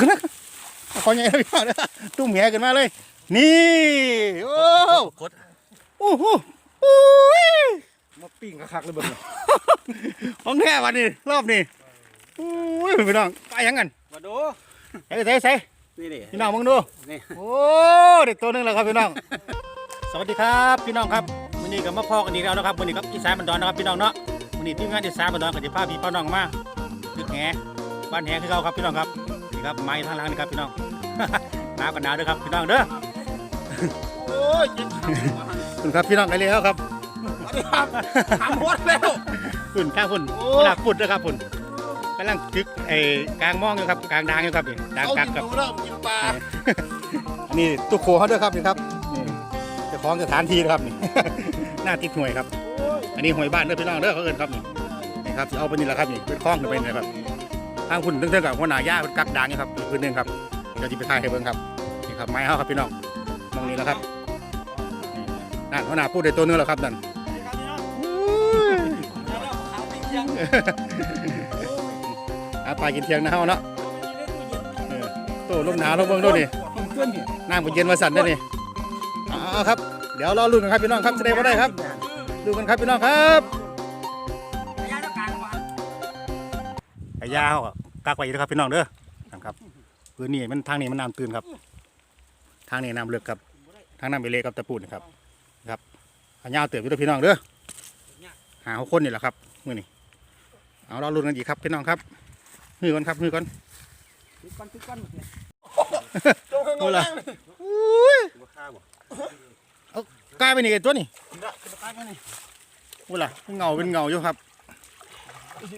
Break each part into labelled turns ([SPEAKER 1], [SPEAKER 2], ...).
[SPEAKER 1] ขึ้นนะเอาคอใหญ่เลยพี่น้องเด้อตุ้มแหขึ้นมาเลย นี่โอ้
[SPEAKER 2] กด
[SPEAKER 1] โอ้โหอุ้ย
[SPEAKER 3] มาปิ้งคักๆเลยเบิ่ง
[SPEAKER 1] ของแท้วันนี้รอบนี้อุ้ยพี่น้องไปยังกัน
[SPEAKER 3] มาดู
[SPEAKER 1] ใส่ใส่ใส่
[SPEAKER 3] นี่ดิ
[SPEAKER 1] พี่น้องมึงดู
[SPEAKER 3] นี่
[SPEAKER 1] โอ้เด็กตัวหนึงแล้วครับพี่น้อง สวัสดีครับพี่น้องครับวันนี้ก็มาพอกันอีกแล้วนะครับวันนี้ครับอีสานบันดอนนะครับพี่น้องเนาะวันนี้ทีมงานอีสานบันดอนกับจะพาพี่พ่อน้องมาดึกแหบ้านแหคือเขาครับพี่น้องครับนี่ ครับไม้ทางหลังนี่ครับพี่น้อง หนาวกันหนาวด้วยครับพี่น้องเด้อ
[SPEAKER 3] โอ้ยเจ็บขา
[SPEAKER 1] คุณครับพี่น้องกันเลยแล้วครับ
[SPEAKER 3] สวัสดีครับทำหมดแล้ว
[SPEAKER 1] ฝุ่นข้างฝุ่น
[SPEAKER 3] โอ้
[SPEAKER 1] ขนาดฝุ่นนะครับฝุ่นกำลังตึกไอ้กลางมองอยู่ครับกลางดางอยู่ครับนี่ดาง
[SPEAKER 3] เอา
[SPEAKER 1] กัก
[SPEAKER 3] กิน
[SPEAKER 1] ครับ
[SPEAKER 3] ดูแล้วกินปลา
[SPEAKER 1] นี่ตุ๊กโคเขาด้วยครับนี่ครับนี่เจ้าของสถานที่นะครับนี่หน้าติดหวยครับ อันนี้หวยบ้านเด้อพี่น้องเด้อเขาเอิ้นครับนี่นี่ครับสิเอาไปนี่แหละครับนี่เป็นคล้องขึ้นไปนี่ครับ ทางคุณเรื่องๆกับหัวหน้าย่าเป็นกักดางนี่ครับอีกพื้นหนึงครับเดี๋ยวจะไปถ่ายให้เบิ่งครับนี่ครับไม้เฮาครับพี่น้องมองนี่แล้วครับนั่นหัวหน้าพูดได้ตัวนึงแล้วครับนั่นอาปลากินเทียงนะเฮาเนาะโตลมหนาวลมเบิ่งดูนี่
[SPEAKER 3] เพื่อนนี่
[SPEAKER 1] น้ำก็เย็นมาสั่นได้นี่เอาครับ เดี๋ยวรอลุ้นกันครับพี่น้องครับแสดงว่าได้ครับดูกันครับพี่น้องครับ ยาวอะกากไว้อยู่นะครับพี่น้องเด้อนะครับพื้นนี่มันทางนี้มันน้ำตื้นครับ ทางนี้น้ำลึกครับ ทางน้ำไปเลยกับตะปูนครับครับเอายาวเติบอยู่เด้อพี่น้องเด้อหาหกคนนี่แหละครับมื้อนี้เอารอลุ้นกันอีกครับพี่น้องครับฮือก่อนครับฮือก่อน
[SPEAKER 3] ตึกกันตึกกัน
[SPEAKER 1] โอ้ล่ะ
[SPEAKER 3] บ่ฆ่าบ่
[SPEAKER 1] กลายเป็นอีกไอ้ตัวนี่
[SPEAKER 3] ได้จะตายมั้ยนี่
[SPEAKER 1] โอ้ล่ะเงาเป็นเงาอยู่ครับ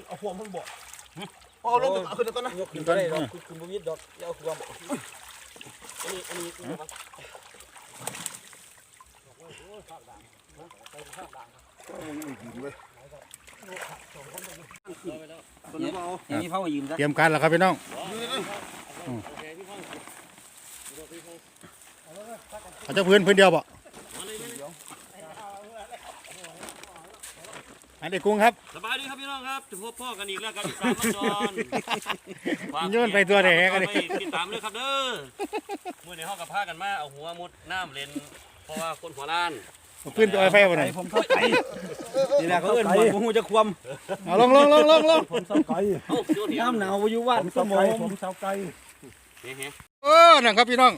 [SPEAKER 3] เอาหัวมันบ่ เอาลงเอาขึ้นก่อนนะยกขึ้นได้ดอกคุณบ่มีดอกเอาหัวบ่อันนี้อันนี้
[SPEAKER 2] อย่างนี้เขามายืมซะ
[SPEAKER 1] เตรียมการแล้วครับพี่น้องอืมเอาเจ้าพื้นพื้นเดียวบ่ อันเด็กกุ้งครับ
[SPEAKER 2] สบายดีครับพี่น้องครับถึงพบพ่อกันอีกแล้วกันอีกสามวันจอนฝาก
[SPEAKER 1] โยนไปตัวไหนกันดิ
[SPEAKER 2] ไปติดตามเลยครับเด้อเมื่อในห้องกับผ้ากันมาเอาหัวมุดน้ำเลนเพราะว่าคนหัวล้าน
[SPEAKER 1] เอาพื้นตัวไอ้ไฟบ่หน่อย
[SPEAKER 3] ผมเข้าใจนี่แหละเขาเอิ้นบ่บ่ฮู้จะควม
[SPEAKER 1] เอาลงลงลงลงลง
[SPEAKER 3] ผมเศร้าไก่
[SPEAKER 2] เอ้าโยนเหนียว
[SPEAKER 3] น้ำหนาวอยู่ว่านสมองผมเศร้าไก่
[SPEAKER 2] เฮ้ย
[SPEAKER 1] เออนั่นครับพี่น้อง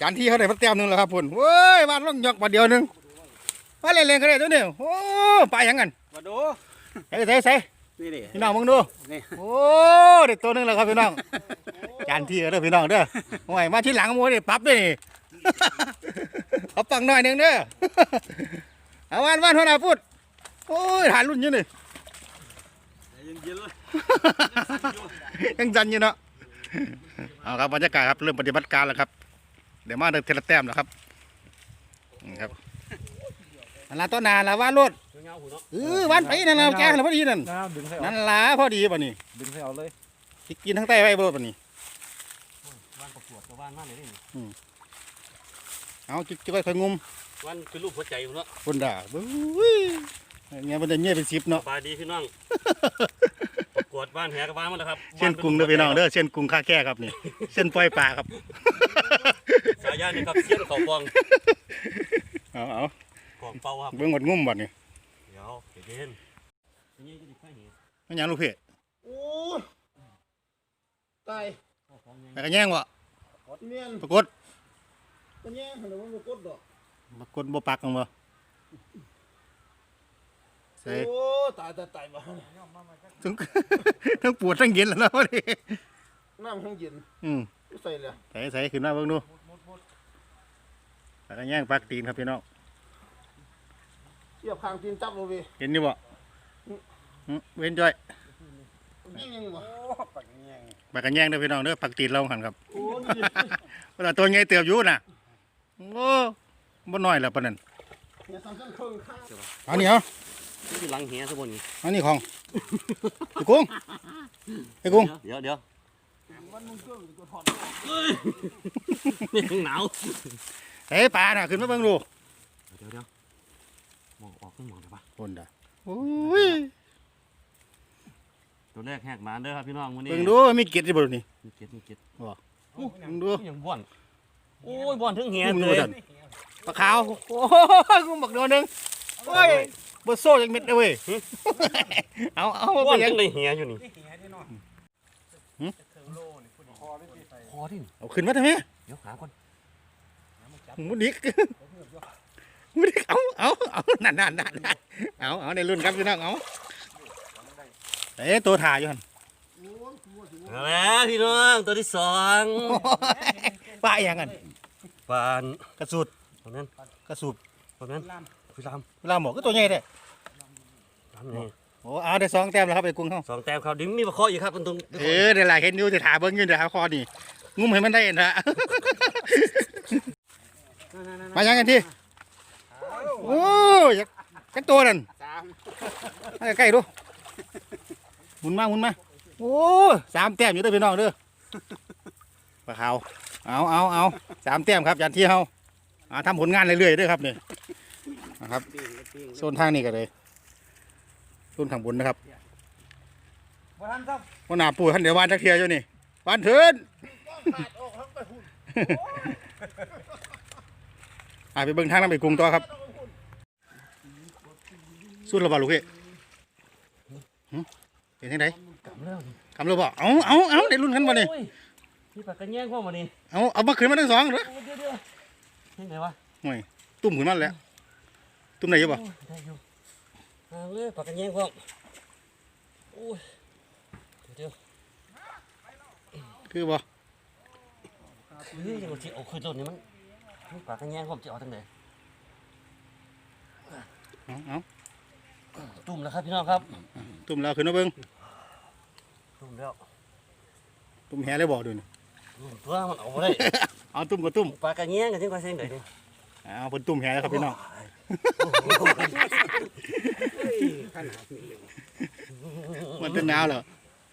[SPEAKER 1] จานที่เขาได้พักแต้มหนึงแล้วครับพุ่นเว้ยวาดลงยกมาเดียวหนึง มาเล่นๆกันเลยตัวนี้โอ้ไปยังกัน
[SPEAKER 3] มาดู
[SPEAKER 1] ใส่ใส่ใส่
[SPEAKER 3] นี่ดิ
[SPEAKER 1] พี่น้องมึงดู
[SPEAKER 3] นี่
[SPEAKER 1] โอ้เด็กตัวหนึงแล้วครับพี่น้องจานที่เด้อพี่น้องเด้อโอ้ยมาที่หลังหมูนี่ปรับด้วยนี่เอาปังหน่อยหนึงเด้อเอาวันวันหัวหน้าพูดโอ้ยถ่ายรุ่นอยู่นี่
[SPEAKER 3] เย็นๆเลย
[SPEAKER 1] ยังจันอยู่เนาะเอาครับบรรยากาศครับเริ่มปฏิบัติการแล้วครับ เดี๋ยวมาเดินเทละแต้มแล้วครับนี่ครับ อันละต้นนานละว่านรถ
[SPEAKER 2] เงาหูเนาะ
[SPEAKER 1] เออวันไปนั่นละแกละพอดีนั่น
[SPEAKER 3] น้ำดึงให้
[SPEAKER 1] นั่นละพอดีป่ะนี่
[SPEAKER 3] ดึงให้เอาเลย
[SPEAKER 1] สิกินทั้งใต้ไว้บ่ป่ะนี่
[SPEAKER 2] วันประกวดกับวันมากเลยนี่
[SPEAKER 1] เอาจิกค่อยๆงุม
[SPEAKER 2] วันคือรูปหัวใจอยู่เนาะ
[SPEAKER 1] คนด่าเบ้ยเงี้ยมันจะเงี้ยเป็นสิบ
[SPEAKER 2] ส
[SPEAKER 1] เนาะ
[SPEAKER 2] บายดีพี่น้อง ประกวดบ้านแหกับบ้านมาแล้วครับ
[SPEAKER 1] เส้นกรุงเด้อพี่น้องเด้อเส้นกรุงค่าแก้ครับนี่ เส้นปล่อยปลาครับ
[SPEAKER 2] สายยานี่ครับเสี้ยนเขาฟอง
[SPEAKER 1] เอาเอา
[SPEAKER 2] ของเป่าครับ
[SPEAKER 1] เบิ่งหมดงุมบัดนี่
[SPEAKER 2] เดี๋ยวเย็นๆนี่ก็ดิบไข่เหี้ย
[SPEAKER 1] มันหยังลูกเพจ
[SPEAKER 3] โอ้ตาย
[SPEAKER 1] ไปกันแย่งวะ
[SPEAKER 3] เมียน
[SPEAKER 1] ปรากฏ
[SPEAKER 3] เป็นแย่หรือว่ามันกดดอก
[SPEAKER 1] ปรากฏบ่ปักกันบ่ใส่
[SPEAKER 3] โอ้ตายตายตายบ่
[SPEAKER 1] ทั้งทั้งปวดทั้งเย็นแล้วเนาะพอดี
[SPEAKER 3] น้ำทั้งเย็น
[SPEAKER 1] อืม
[SPEAKER 3] ใส่เลย
[SPEAKER 1] ใส่ใส่ขึ้นมาเบิ่งดูไปกันแย่งปักตีนครับพี่น้อง
[SPEAKER 3] เหยียบคางตีนจับเลยเว้ย
[SPEAKER 1] เห็นอยู่บ่อืมเว้นจ้อย
[SPEAKER 3] ยิ่งยังบ่ปักแย่ง
[SPEAKER 1] ไปกันแย่งเด้อพี่น้องเด้อปักตีนเราหันครับ
[SPEAKER 3] โอ้ย
[SPEAKER 1] เวลาตัวใหญ่เติบอยู่น่ะโอ้บ่น้อยแล้วปานนั้น
[SPEAKER 3] อย่าทำเส้นเครื่องข้าง
[SPEAKER 1] เอานี่เอา
[SPEAKER 2] นี่คือหลังเหี้ยซะบนนี้
[SPEAKER 1] อันนี้ของไอ้กุ้งไอ้กุ้ง
[SPEAKER 2] เดี๋ยวเดี๋ยว
[SPEAKER 3] มันมึงเครื่องตัวถอด
[SPEAKER 2] นี่หนาว
[SPEAKER 1] ไอ้ปลาน่ะขึ้นมาเบิ่งดู
[SPEAKER 2] เดี๋ยวเดี๋ยว มองออกขึ้นมองได้ปะ
[SPEAKER 1] คนด่าโอ้ย
[SPEAKER 2] ตัวแรกแหกหมาเด้อครับพี่น้องวันนี้
[SPEAKER 1] เบิ่งดูมีเกล็ดอยู่บ่นี่
[SPEAKER 2] มีเก็ดมีเก็ด
[SPEAKER 1] มึงดู
[SPEAKER 2] ยังบ่อนโอ้ยบ่อนถึงเหีย
[SPEAKER 1] มึง
[SPEAKER 2] เล
[SPEAKER 1] ดู
[SPEAKER 2] ย
[SPEAKER 1] ดันปลาขาวโอ้ยกูบักโดนหนึงโอ้ยบดโซ่ยังเม็ดเลยเว้ยเอาเอา
[SPEAKER 2] บ่
[SPEAKER 1] ไป
[SPEAKER 2] อน
[SPEAKER 1] ยั
[SPEAKER 2] ถึ
[SPEAKER 1] ง
[SPEAKER 2] งได้เหียอยู่นี่พอดิ
[SPEAKER 1] เอาขึ้นมาทำไม
[SPEAKER 2] เดี๋ยวหาก่อน
[SPEAKER 1] มุดิกมุดิก เอาเอาเอานั่นนั่นนั่นนั่นเอาเอาในรุ่นครับพี่น้องเอาเอ๊ะตัวถ่ายอยู่หัน
[SPEAKER 2] เอาแล้วพี่น้องตัวที่สอง
[SPEAKER 1] ป้าอยังกัน
[SPEAKER 2] ปาน
[SPEAKER 1] กระสุด
[SPEAKER 2] ตรงนั้น
[SPEAKER 1] กระสุบ
[SPEAKER 2] ตรงนั้นพี่ลาม
[SPEAKER 1] เวลาหมอก็ตัวใหญ่เลย
[SPEAKER 2] ลามนี่
[SPEAKER 1] โอ้เอาได้สองแต้มแล้วครับไอ้กุ้งเขา
[SPEAKER 2] สองแต้มครับดิมีมาเคาะอีกครับตรงตรง
[SPEAKER 1] เออเดี๋ยวหลายเห็นอยู่จะถาเบิ้งอยืนจะหาคอนี่งุ้มให้มันได้เห็นฮะมายังกันที่ โอ้ยจักจักตัวนั่นมาใกล้ๆดูหมุนมาหมุนมาโอ้สามแต้มอยู่เด้อพี่น้องเด้อปลาขาวเอาเอาเอาสามแต้มครับยันที่เฮาอ่าทำผลงานเรื่อยๆเด้วยครับนี่นะครับโซนทางนี้ก็เลยโซนข้างบนนะครับ
[SPEAKER 3] บ่ทันซับ
[SPEAKER 1] วันหน้าปู่ท่านเดี๋ยววานจักเทียอยู่นี่วานเถินอ่าไปเบิ่งทางน้ำไปกรุงต่อครับ สุดระบาลูกเอ้หึเป็นยังไง
[SPEAKER 2] กำเรื่อง
[SPEAKER 1] คำรู้บ่เอาเอาเอาได้รุ่นกันบ่นี่
[SPEAKER 2] โอ้ยพี่ปากกันแย่งพ่อมานี่
[SPEAKER 1] เอาเอามาขึ้นมาทั้งสองเหรอ
[SPEAKER 2] โอ้ยเดี๋ยวเดี๋ยวยังไงวะ
[SPEAKER 1] ห่วยตุ่มขึ้นมาแล้วตุ่มไหนอยู่บ่
[SPEAKER 2] โอ้ยได้อยู่เอาเลยปากกันแย่งพ่อโอ้ยเดี๋ยว
[SPEAKER 1] คือบ่
[SPEAKER 2] เฮ้ยยังสิเอาขึ้นต้นนี่มันมันปากกันแย่งพ่อจะเอาทางไหน
[SPEAKER 1] เอาเอา
[SPEAKER 2] ตุ่มแล้วครับพี่น้องครับ
[SPEAKER 1] ตุ่มแล้วขึ้นมาเบิ่ง
[SPEAKER 2] ตุ่มแล้ว
[SPEAKER 1] ตุ่มแหเลยบ่ดูนี่
[SPEAKER 2] ตุ่มตัวมันเอาบ่ได้
[SPEAKER 1] เอาตุ่มก็ตุ่ม
[SPEAKER 2] ปากกันแย่งกันจังว่าเส้นไหนนี่
[SPEAKER 1] เอาเพิ่นตุ่มแหแล้วครับพี่น้องมันเป็นหนาวเหรอ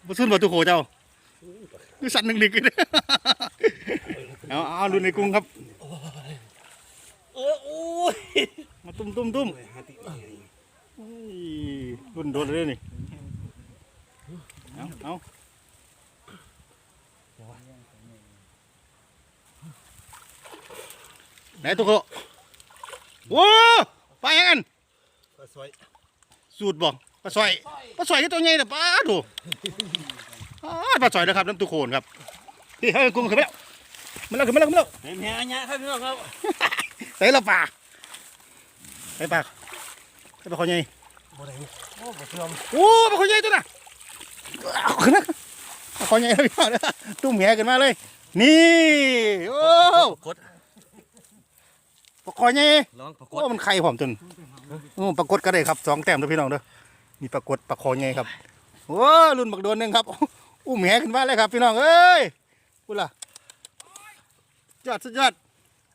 [SPEAKER 1] บ่ซุ่นบ่ตุโขเจ้าคือสั่นนึกๆกันเอาเอารุ่นในกรุงครับ
[SPEAKER 2] เออโอ้ย
[SPEAKER 1] มาตุ้มตุ้มตุ้มอุ้ย รุ่นโดนเลยนี่ เอาเอาไหนตุกโกโว้ไปยังกัน
[SPEAKER 3] ปลาสวย
[SPEAKER 1] สูตรบอกปลาสอยปลาสอยที่ตัวใหญ่เด้อป้าดูอ้าปลาสอยนะครับน้ำตุกโขนครับพี่เฮ้ยกุ้งขึ้นมาแล้วมาแล้วขึ้นมาแล้วขึ้นมาแล้ว
[SPEAKER 2] เห็นแหอันเนี้ยครับพี่น้องครับ
[SPEAKER 1] ใส่ละปลาใส่ปลาใส่ ปลาคอใหญ่
[SPEAKER 2] บ่ได้โอ้บ่เชื่อม
[SPEAKER 1] โอ้ปลาคอใหญ่ตัวน่ะเอาขึ้นนะปลาคอใหญ่แล้วพี่น้องเด้อตุ้มแหกันมาเลย นี่โอ้
[SPEAKER 2] กด
[SPEAKER 1] ปลาคอใหญ่
[SPEAKER 2] ลองปราก
[SPEAKER 1] โอ้
[SPEAKER 2] ฏ
[SPEAKER 1] มันไข่ผอมจนโอ้ปรากฏก็ได้ครับสองแต้มเด้อพี่น้องเด้อมีปรากฏปลาคอใหญ่ครับโอ้รุ่นบักโดนหนึ่งครับอุ้มแหขึ้นมาเลยครับพี่น้องเอ้ยพูดล่ะยอดสุดยอด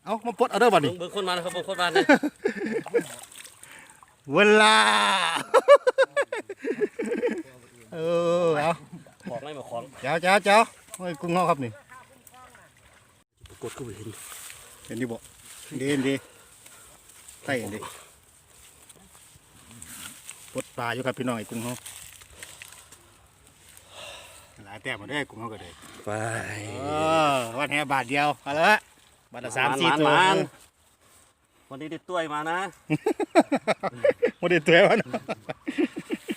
[SPEAKER 1] เอามาปลดเอาเด้อบัดนี้
[SPEAKER 2] เบิ่งคนมานะครับเบิ่งคนมานะ
[SPEAKER 1] เวลา เออเอา
[SPEAKER 2] ของไม่มาของ
[SPEAKER 1] เจ้าเจ้าเจ้าโอ้ยกุ้งเงาครับนี่
[SPEAKER 2] ปรากฏก็บ่เห็น
[SPEAKER 1] เห็นดีบ่ดีเห็นดีใช่เห็นดีปลดปลาอยู่ครับพี่น้องไอ้กุ้งเงาหลายแต้มมาได้อกุ้งเงาก็ได้
[SPEAKER 2] ไป
[SPEAKER 1] เออวันแห่บาทเดียวเอาละบาทละสามสี่ตัว
[SPEAKER 2] มัน วันนี้ได้ต้วยมานะ
[SPEAKER 1] โมเดลตัววะนะ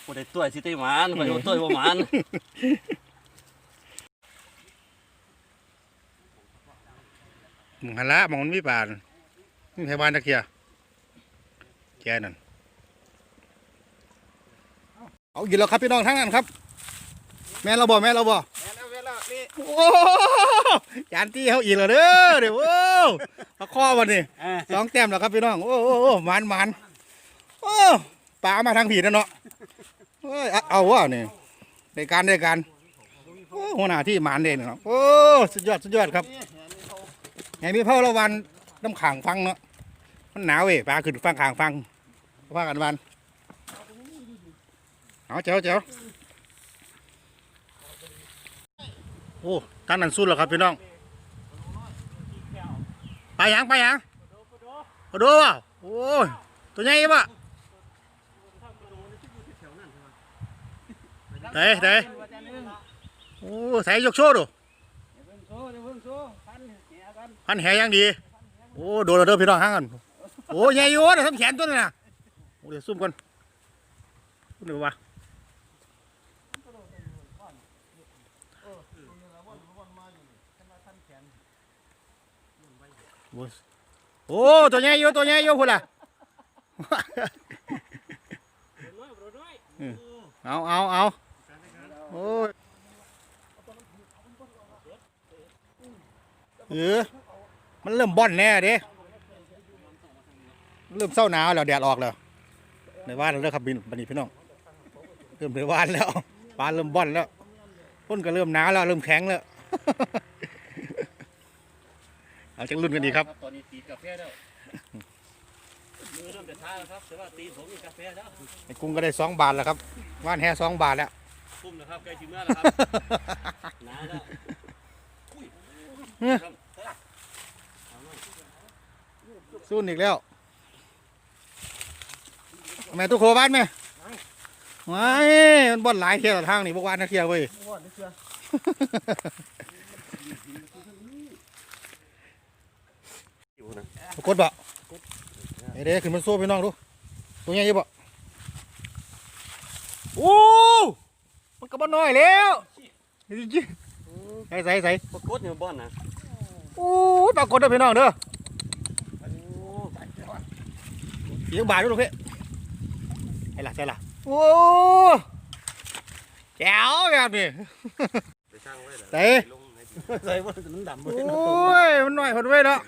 [SPEAKER 2] บ่ได้ต้วยสิได้หมานไปโดนต้วยบ่หมาน
[SPEAKER 1] หมึงหันละหมองมันมีปลาน่ะนี่ไทยบ้านตะเคียแกนั่นเอาอยู่แล้วครับพี่น้องทั้งนั้นครับ แม่เราบ่แม่เราบ่
[SPEAKER 3] แล้วเวลานี่
[SPEAKER 1] โอ้ จานที่เขาอีกแล้วเด้อเดี๋ยวโอ้ปลาคอวันนี้สองแต้มแล้วครับพี่น้อง โอ้โอ้โอ้หมันหมันโอ้ปลามาทางผีนั่นเนาะเอ้ยเอาเอาวะนี่ในการในการโอ้หัวหน้าที่หมันเองเนาะโอ้สุดยอดสุดยอดครับไงมีเผาละวันน้ำขังฟังเนาะมันหนาวเว้ยปลาขึ้นฟังขางฟังว่ากันวันเอาเจ้าเจ้าโอ้ ท่านนั้นสุดแล้วครับพี่น้องไปยังไปยังกระโดดว่ะโอ้ยตัวใหญ่ปะเตะเตะโอ้ใส่ยกโชว์ดู
[SPEAKER 3] โซ่ดูพั
[SPEAKER 1] นแหยังดีโอ้โดนแล้วเด้อพี่น้องห่างกันโอ้ใหญ่อยู่เดี๋ยทำแขนตัวนี้นะโอ้เดี๋ยวซุ่มก่อนเดี๋ยวว โอ้ตัวใหญ่อยู่ตัวใหญ่อยู่พุ่นล่ะเอาเอาเอาโอ้ยเออมันเริ่มบ่อนแน่เด้เริ่มเศร้าหนาวแล้วแดดออกแล้วในบ้านเราเริ่มขับบินบันนี้พี่น้องเริ่มในบ้านแล้วบ้านเริ่มบ่อนแล้วต้นก็เริ่มหนาวแล้วเริ่มแข็งแล้ว เอาจังรุ่นกันดีครับ
[SPEAKER 2] ตอนนี้ตีกาแฟแล้วมือเริ่มจะช้าแล้วครับแต่ว่าตีผมมีกาแฟแล้ว
[SPEAKER 1] ไอ้กุ้งก็ได้สองบาทแล้วครับว่านแห่สองบาทแล้ว
[SPEAKER 2] คุ้มนะครับใกล้ถึงเมื่อแล้วครับหนาแล้วอุ้ยครับ
[SPEAKER 1] สู้อีกแล้วทำไมตู้โคบ้านไหมว้ายมันบ่อนหลายเที่ยวทางนี่พวกวานนะเที่ยวเว้ย
[SPEAKER 3] ว่านี่เชื่อ
[SPEAKER 2] อยู่นะ
[SPEAKER 1] ปรา กฏบ่เอ้เด้ขึ้นมันสู้พี่น้องดู ตัวใหญ่อยี่บ่โอ้มันก็บ่น้อยแล้วใส่ใส่ใส่
[SPEAKER 2] ปรากฏอยู่บ้านนะ
[SPEAKER 1] โอ้ยปรากฏเด้อพี่น้องเด้อเสียงบาทดูลูกพี่ใช่ล่ะใช่ล่ะโอ้แจ๋วแบบนี้
[SPEAKER 2] ไปสร้างไว้เหรอ
[SPEAKER 1] ใส่
[SPEAKER 2] ลงใน
[SPEAKER 3] ใส่ว่ามันดำ
[SPEAKER 1] โอ้ยมันหน่อยคนไว้เนาะ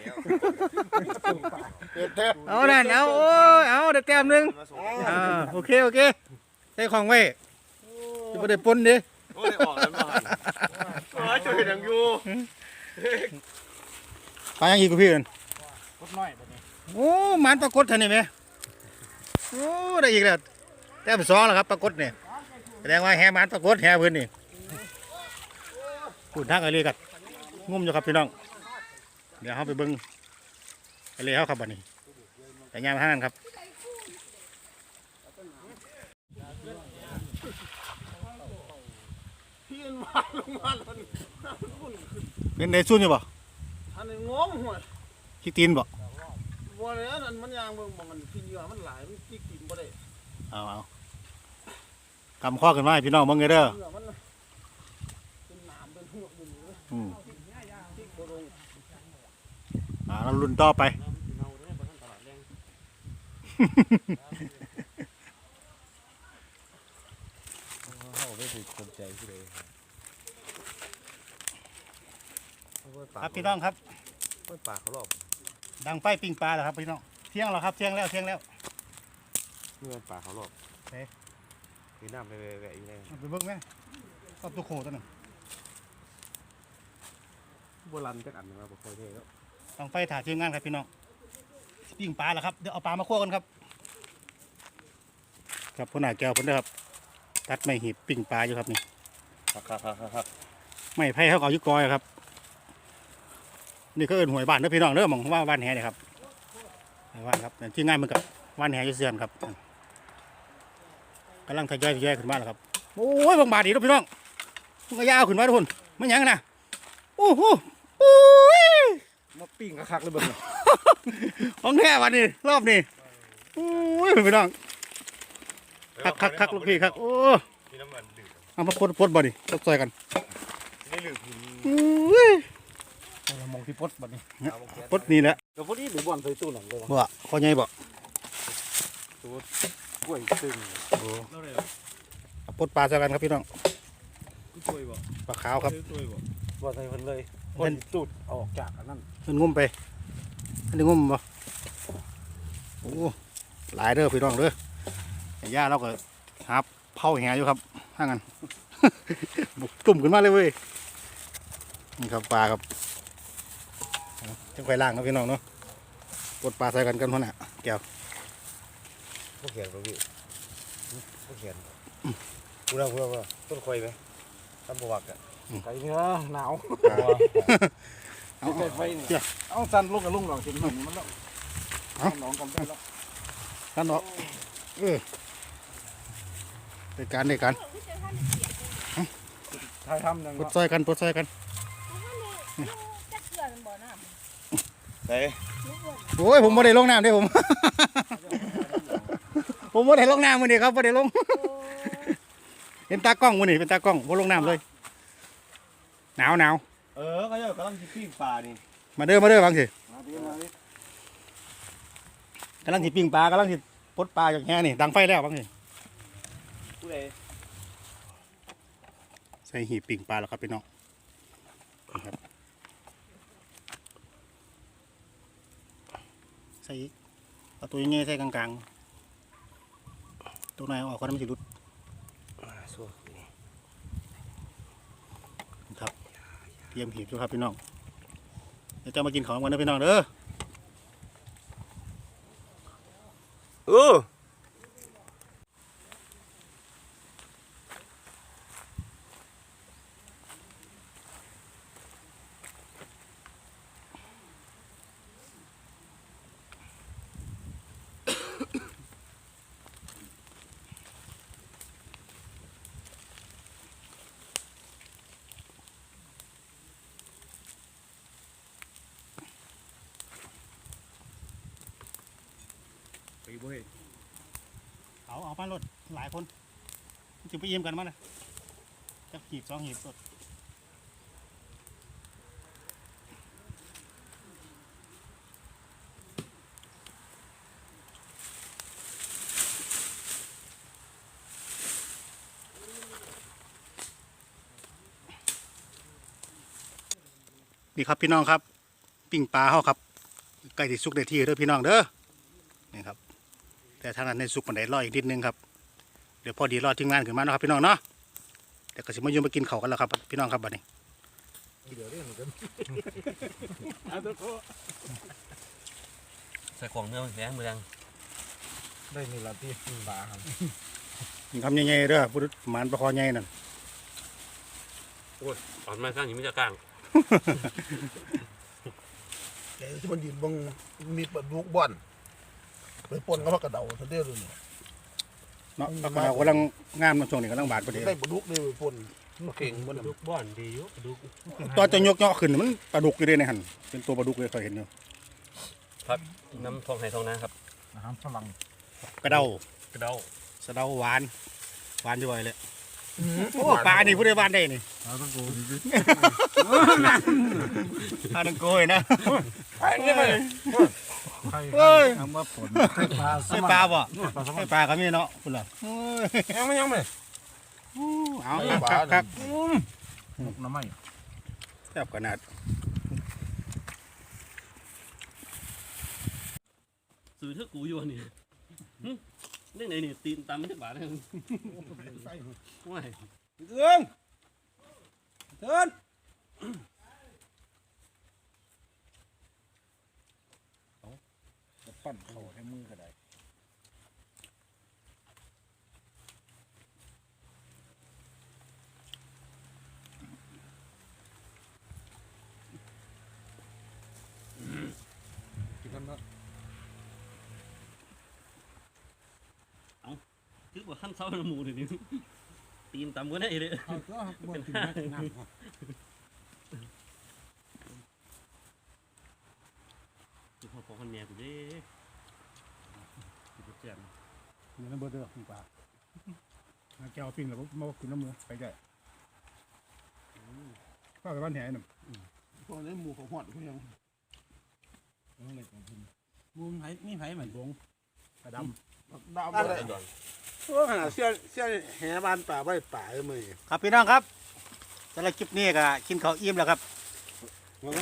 [SPEAKER 1] เอานั่นเอาโอ้ยเอาเด็กแต้มหนึงอ่าโอเคโอเคใส่ของไว้จะไม่ได้ปนดิ
[SPEAKER 2] โอ้ยออกแล้วมาโอ้ยช่วยดังอยู่
[SPEAKER 1] ปลายังอีกกูพี่เอิน
[SPEAKER 3] กดน้อยแบบนี้
[SPEAKER 1] โอ้หมันปรากฏท่านนี่ไหมโอ้ได้อีกแล้วแต้มสองแล้วครับปรากฏเนี่ยแสดงว่าแห่หมันปรากฏแห่เพื่นนี่พูดทางอะไรกัน งุ่มอยู่ครับพี่น้อง เดี๋ยวเขาไปเบิ้งอะไรเขาครับบัดนี้แต่ยามทางนั้นครับ
[SPEAKER 3] พี่มาลงมามัน
[SPEAKER 1] เป็นในซุ่นอยู่บ่
[SPEAKER 3] อันนี้งงหัว
[SPEAKER 1] ขี้ตีนบ่
[SPEAKER 3] บัวเลยอันมันยางเบิ่งมันพี่เหยื่อมันหลายมันกี่กินบ่ได้
[SPEAKER 1] เอาเอากำข้อกันไว้พี่น้องมึงไงเด้อ
[SPEAKER 3] เหยื่อมันเป็นหนามเป็นหัวบุญเลย
[SPEAKER 1] อืม
[SPEAKER 3] ที่โครง
[SPEAKER 1] อ่าเราลุ้นต่อไป
[SPEAKER 2] เนาเนี่ยบ้านตลาดแรง
[SPEAKER 3] เขาไม่ถูกสนใจที่เลย
[SPEAKER 1] ครับพี่น้องครับ
[SPEAKER 3] ไม่ปากเขาหรอก
[SPEAKER 1] ดังไฟปิ้งปลาแล้วครับพี่น้องเที่ยงแล้วครับเที่ยงแล้วเที่ยงแล้ว
[SPEAKER 3] เมื่อปากเขาหรอก
[SPEAKER 1] เอ๊ะ
[SPEAKER 3] มีน้ำไปแวะอยู่เลย
[SPEAKER 1] เอาไปเบิ่งไหมชอบตัวโคตัวหนึง
[SPEAKER 3] โบราณจักอันมาบ่ค่อยได้แล้ว
[SPEAKER 1] ดังไฟถ่ายทีมงานครับพี่น้องปิ้งปลาแล้วครับเดี๋ยวเอาปลามาคั่วกันครับ ครับพ่อหน้าแก้วเพิ่นเด้อครับ ตัดไม้หีบปิ้งปลาอยู่ครับนี่
[SPEAKER 2] ครับครับครับครับ
[SPEAKER 1] ไม้ไผ่เขาก็เอาอยุกอยครับ นี่ก็เอินหวยบ้านเด้อพี่น้องเด้อหมองว่าบ้านแห่เนี่ยครับบ้านครับที่ง่ายเหมือนกับบ้านแห่อยูเซียนครับกำลังทยอยทยอยขึ้นมาแล้วครับโอ้ยบางบาทดีทุกพี่น้องมันก็ยาวขึ้นมาทุกคนไม่หยังนะโอ้โหโอ้ย
[SPEAKER 3] มาปิ้งคักๆเลยเบิ่ง
[SPEAKER 1] ของแท้วันนี้รอบนี้โอ้ยพี่น้องคักคักคักลูกพี่คักโอ้
[SPEAKER 2] มีน้ำมันดื่ม
[SPEAKER 1] เอามาพดพดบ่ดิตกซอยกัน
[SPEAKER 2] นี่หรือพิม
[SPEAKER 1] โอ้ย
[SPEAKER 3] มองที่ปดบัดนี้
[SPEAKER 1] พดนี่แหละ
[SPEAKER 3] เดี๋ยวพอดีหรือบอลใส่ตู้หนังเลยวะ
[SPEAKER 1] บ่ข้อใหญ่บ่
[SPEAKER 3] กล้วยตึง
[SPEAKER 2] แล้วเลย
[SPEAKER 1] เอาปดปลาซอยกันครับพี่น้อง
[SPEAKER 2] ช่วยบ่
[SPEAKER 1] ปลาขาวครับ
[SPEAKER 2] ช่วยบ่
[SPEAKER 3] บอลใส่เพิ่นเลย
[SPEAKER 1] เพิ่น
[SPEAKER 3] ตูดเอาออกจากอันนั้น
[SPEAKER 1] มันงุ่มไปอันนี้งุ่มบ่โอ้หลายเด้อพี่น้องเด้อไอ้ย่าเราก็หาเผาแหอยู่ครับถ้างั้นบุกตุ่มขึ้นมาเลยเว้ยนี่ครับปลาครับจะไปล่างครับพี่น้องเนาะปลดปลาใส่กันกันพ่อน่ะแก้ว
[SPEAKER 3] พวกเขียนบ่พี่พวกเขียนพูดแล้วพูดแล้วต้นคอยไหมต้นบวกอะ ไก่เนื้อหนาว
[SPEAKER 1] เอา
[SPEAKER 3] เปิดไฟนี่เอาสั้นลูกกับลุงหลองกินหนึ่งมันแล้วหลองกันได้แล้ว
[SPEAKER 1] ท่านเนาะเออในการในการ
[SPEAKER 3] ทายทำยัง
[SPEAKER 1] ปลดซอยกันปลดซอยกัน
[SPEAKER 4] จักเกลือมันบ่น้
[SPEAKER 3] เฮ้ย
[SPEAKER 1] โอ้ยผมไม่ได้ลงน้ำเด้ผม ผมไม่ได้ลงน้ำมือนี้ครับไม่ได้ลงเป็นตากล้องมือนี้เป็นตากล้องผมลงน้ำเลย หนาวหนาว
[SPEAKER 3] เออเขาเจ้ากำลังสิปิ้งปลานี่
[SPEAKER 1] มาเด้อมาเด้อบางสิ
[SPEAKER 3] มาดิมาดิ
[SPEAKER 1] กำลังสิปิ้งปลากำลังสิปลดปลาจากแห่นี่ดังไฟแล้วบางสิ
[SPEAKER 3] ผู้ใด
[SPEAKER 1] ใส่หีบปิ้งปลาแล้วครับพี่น้องนะครับใส่อีกเอาตัวยังไงใส่กลางๆตัวไหนเอาออกก็ได้ไม่สิรุด
[SPEAKER 3] สู้
[SPEAKER 1] ครับ เตรียมหีบด้วยครับพี่น้องเดี๋ยวจะมากินของกันนะพี่น้องเด้อ
[SPEAKER 3] เอ
[SPEAKER 1] เว้ยเอาเอามารถหลายคนจะไปเยี่ยมกันมาเลยจะหีบสองหีบสดนี่ครับพี่น้องครับ ปิ้งปลาเฮาครับใกล้ที่สุกได้ที่เด้อพี่น้องเด้อนี่ครับ แต่ทางนั้นในสุกมันได้รออีกนิดนึงครับเดี๋ยวพอดีรอทีมงานขึ้นมาเนาะครับพี่น้องเนาะเดี๋ยวก็สิมายืมมากินข้าวกันแล้วครับ พี่น้องครับบัดนี้
[SPEAKER 2] ใส่ของเนื้อมันแหงมือดัง
[SPEAKER 3] ได้นี่ละที่ปิ้งปลาครับ
[SPEAKER 1] กินคำใหญ่ๆเด้อพุทธหมานประคอใหญ่นั่น
[SPEAKER 2] อ่อนมาข้างนี้มันจะกลาง
[SPEAKER 4] แต่ที่มันยืนบงมีปลาดุกบ่อน ไปปนกับผักกระเดาทะเดียวเลย
[SPEAKER 1] เนาะปลากระเรากำลังงามเนาะช่วงนี้กำลังบาดพอดี
[SPEAKER 4] ได้ปลาดุกนี่ไปปนเก่งมัน
[SPEAKER 2] ดุกบ้อนดีอยู่ดุก
[SPEAKER 1] ตอนจะยกเนาะขึ้นมันปลาดุกอยู่เลยในหันเป็นตัวปลาดุกเลยเคยเห็นอยู่
[SPEAKER 2] พักน้ำทองไห้ทองนาครับ
[SPEAKER 3] อาหารฝรั่ง
[SPEAKER 1] กระเดาก
[SPEAKER 2] ระเดา
[SPEAKER 1] สะเดาหวานหวานจ่อยเลยโอ้ปลานี่ผู้ใดหวานได้นี่
[SPEAKER 3] เอาต้องกู
[SPEAKER 1] ปลาดังโกยนะ
[SPEAKER 3] ใครเนี่ยมัน
[SPEAKER 1] เฮ้ย
[SPEAKER 3] ทำมาผลใส่ปลา
[SPEAKER 1] ใส่ปลาบ่ใส่ปลาก็มีเนาะคุณล่ะโอ้ย
[SPEAKER 3] ยังไม่ยังไม่
[SPEAKER 1] เอาครับครับ
[SPEAKER 3] หมกน้ำไม่
[SPEAKER 1] แซ่บขนาด
[SPEAKER 2] สื่อเท่ากูอยู่อันนี่นี่ไหนนี่ตีนตามไม่ถึงบาทเลยว้าย
[SPEAKER 3] เอื้องเดิน
[SPEAKER 1] ปั้นเข่าให้มือก็ได้
[SPEAKER 3] กินกันเนาะ
[SPEAKER 2] คือว่าขั้นเสาหมูเลยนี่ตีนตามก็ได้เลย
[SPEAKER 3] เอาตัวบ่กินน้ำน้ำ
[SPEAKER 2] คือพอพอคนแม่กูเด้กูเจ็บ
[SPEAKER 1] เนื้อเบอร์เด้อปิ้งปลาหาแก้วปิ้งแล้วมากินน้ำมือไปได้ข้าวกับบ้านแหน่ะ
[SPEAKER 4] พวกนี้หมูของหอดเขายัง
[SPEAKER 3] มุมไผมีไผเหมือน
[SPEAKER 1] บงกระด
[SPEAKER 4] ดาวอะไรพวหาเสี้ยนเสี้ยนแหบานป่าใบป่าเลยมือ
[SPEAKER 1] ครับพี่น้องครับสำหรับคลิปนี้ก็กินข้าวอิ่มแล้วครับ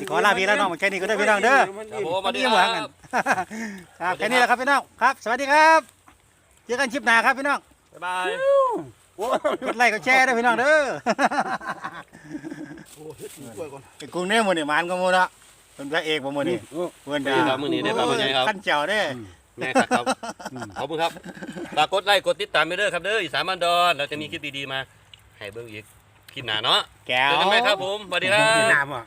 [SPEAKER 1] ขอลาพี่แล้วน้องมาแค่นี้ก็ได้พี่น้องเด้อ
[SPEAKER 2] ครับผมมาดื่
[SPEAKER 1] ม
[SPEAKER 2] ค
[SPEAKER 1] หวั
[SPEAKER 2] รั
[SPEAKER 1] งกัน
[SPEAKER 2] บ
[SPEAKER 1] ครับแค่นี้แหละครับพี่น้องครับ สวัสดีครับ เจอกันคลิปหน้าครับพี่น้อง
[SPEAKER 2] บ๊ายบาย
[SPEAKER 1] กดไลค์กดแชร์ด้วยพี่น้องเด้อ
[SPEAKER 4] โอ้เฮ็ดหมูกล้วยก่อน
[SPEAKER 1] ไอ้กุ้งเนี่ยมือนี่มันก็มือละเป็นพระเอกบ่มือนี่เพื่อน
[SPEAKER 2] นี่ครับมื้อนี้ได้ปลาเป็นไงครับ
[SPEAKER 1] ขั้นเจ้าเด้อ
[SPEAKER 2] แม่ครับขอบคุณครับฝากกดไลค์กดติดตามไปเด้อครับเด้ออีสานบ้านดอนเราจะมีคลิปดีๆมาให้เบิ่งอีกคลิปหน้าเนาะ
[SPEAKER 1] แก้ว
[SPEAKER 2] เจอกันไหมครับผมสวัสดีครับ
[SPEAKER 1] น้ำอะ